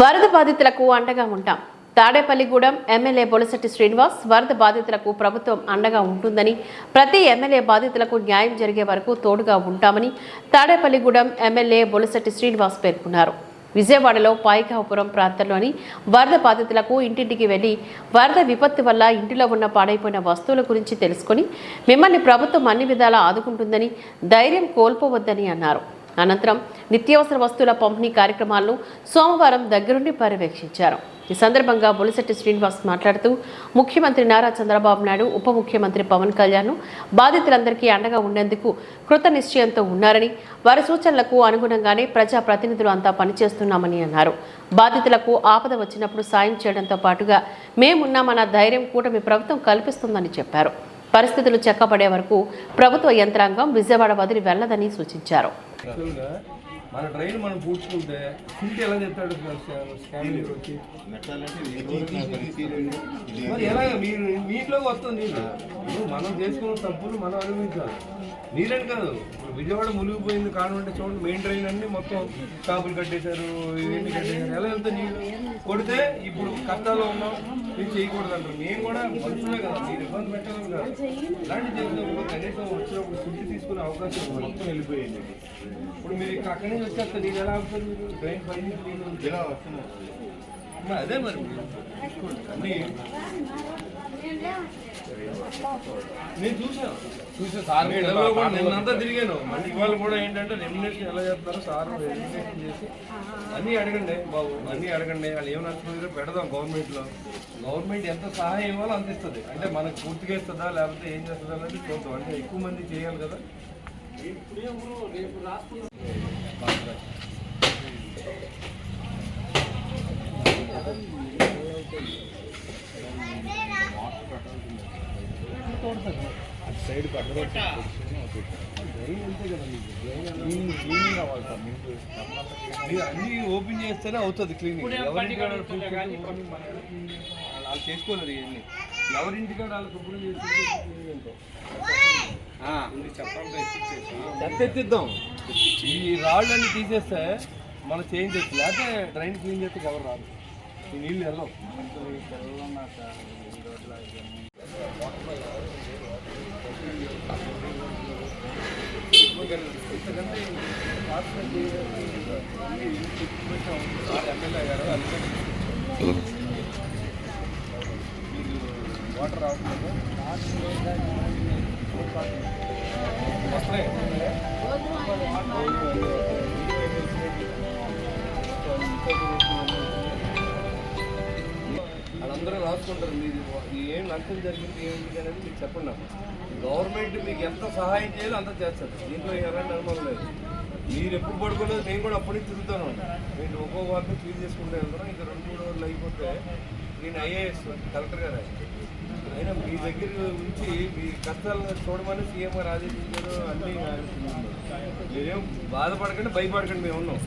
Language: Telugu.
వరద బాధితులకు అండగా ఉంటాం. తాడేపల్లిగూడెం ఎమ్మెల్యే బొలసటి శ్రీనివాస్ వరద బాధితులకు ప్రభుత్వం అండగా ఉంటుందని ప్రతి ఎమ్మెల్యే బాధితులకు న్యాయం జరిగే వరకు తోడుగా ఉంటామని తాడేపల్లిగూడెం ఎమ్మెల్యే బొలసటి శ్రీనివాస్ పేర్కొన్నారు. విజయవాడలో పాయికాపురం ప్రాంతంలోని వరద బాధితులకు ఇంటింటికి వెళ్ళి వరద విపత్తు వల్ల ఇంటిలో ఉన్న పాడైపోయిన వస్తువుల గురించి తెలుసుకుని మిమ్మల్ని ప్రభుత్వం అన్ని విధాలా ఆదుకుంటుందని ధైర్యం కోల్పోవద్దని అన్నారు. అనంతరం నిత్యావసర వస్తువుల పంపిణీ కార్యక్రమాలను సోమవారం దగ్గరుండి పర్యవేక్షించారు. ఈ సందర్భంగా బొలిశెట్టి శ్రీనివాస్ మాట్లాడుతూ ముఖ్యమంత్రి నారా చంద్రబాబు నాయుడు ఉప ముఖ్యమంత్రి పవన్ కళ్యాణ్ బాధితులందరికీ అండగా ఉండేందుకు కృత నిశ్చయంతో ఉన్నారని వారి సూచనలకు అనుగుణంగానే ప్రజా ప్రతినిధులు అంతా పనిచేస్తున్నామని అన్నారు. బాధితులకు ఆపద వచ్చినప్పుడు సాయం చేయడంతో పాటుగా మేమున్నామన్న ధైర్యం కూటమి ప్రభుత్వం కల్పిస్తుందని చెప్పారు. పరిస్థితులు చెక్కబడే వరకు ప్రభుత్వ యంత్రాంగం విజయవాడ వదిలి వెళ్ళదని సూచించారు. యాక్చువల్గా మన డ్రైన్ మనం పూడ్చుకుంటే సింటి ఎలా చెప్తాడు స్కామింగ్ వచ్చి? మరి ఎలాగ మీరు మీట్లోకి వస్తుంది? ఇప్పుడు మనం చేసుకున్న తప్పులు మనం అనుభవించాలి. నీళ్ళని కాదు ఇప్పుడు విజయవాడ మునిగిపోయింది కారణం అంటే చూడండి మెయిన్ డ్రైన్ అన్ని మొత్తం షాపులు కట్టేశారు ఇవన్నీ కట్టేశారు. ఎలా వెళ్తే నీళ్ళు కొడితే ఇప్పుడు కష్టాల్లో ఉన్నాం ఇది చేయకూడదు అంటారు మేము కూడా మనుషులే కదా మీరు ఇబ్బంది పెట్టాలని కాదు. ఇలాంటి చేసినప్పుడు కనీసం వచ్చినప్పుడు ఫుడ్ తీసుకునే అవకాశం. మొత్తం వెళ్ళిపోయింది. ఇప్పుడు మీరు ఇక్కడ అక్కడి నుంచి వచ్చేస్తారు నీళ్ళు ఎలా అవుతుంది మీరు? డ్రైన్ పై నుంచి ఇలా వస్తున్నారు మరి అదే మరి మీరు. అన్నీ నేను చూసాను చూసా సార్ నిన్నంతా తిరిగాను. మళ్ళీ ఇవాళ కూడా ఏంటంటే రెమ్యునేషన్ ఎలా చేస్తారో సార్ రెమ్యునేషన్ చేసి. అన్నీ అడగండి బాబు అన్నీ అడగండి. వాళ్ళు ఏం నష్టపోయారో పెడదాం గవర్నమెంట్లో. గవర్నమెంట్ ఎంత సహాయం ఇవ్వాలో అంత ఇస్తుంది. అంటే మనకు పూర్తిగా ఇస్తుందా లేకపోతే ఏం చేస్తుందా అనేది చూద్దాం. అంటే ఎక్కువ మంది చేయాలి కదా. మీరు అన్ని ఓపెన్ చేస్తేనే అవుతుంది క్లీనింగ్ వాళ్ళు చేసుకోలేరు ఇవన్నీ. ఎవరింటికాడ వాళ్ళు శుభ్రం చేసి చెత్త ఎత్తిద్దాం ఈ రాళ్ళన్నీ తీసేస్తే మనం చేయించచ్చు లేకపోతే డ్రైన్ క్లీన్ చేస్తే ఎవరు రాదు ఈ నీళ్ళు వెళ్ళవు ఇంతకంటే ఎమ్మెల్యే గారు అందుకని వాటర్ రావట్లేదు వస్తున్నాయి. అందరూ రాసుకుంటారు. మీరు ఏం నష్టం జరిగింది ఏంటి అనేది మీకు చెప్పండి గవర్నమెంట్ మీకు ఎంత సహాయం చేయాలో అంత చేస్తారు. దీంట్లో ఎలాంటి అనుమానం లేదు. మీరు ఎప్పుడు పడుకోలేదు నేను కూడా అప్పటికి తిరుగుతాను మీరు ఒక్కో వారిని ఫీల్ చేసుకుంటే వెళ్తాను ఇంకా రెండు మూడు రోజులు అయిపోతే నేను ఐఏఎస్ కలెక్టర్ గారు అయినా మీ దగ్గర ఉంచి మీ కష్టాలను చూడమని సీఎం గారు ఆదేశించారు అన్నీ మీరేం బాధపడకండి భయపడకండి మేము ఉన్నాం.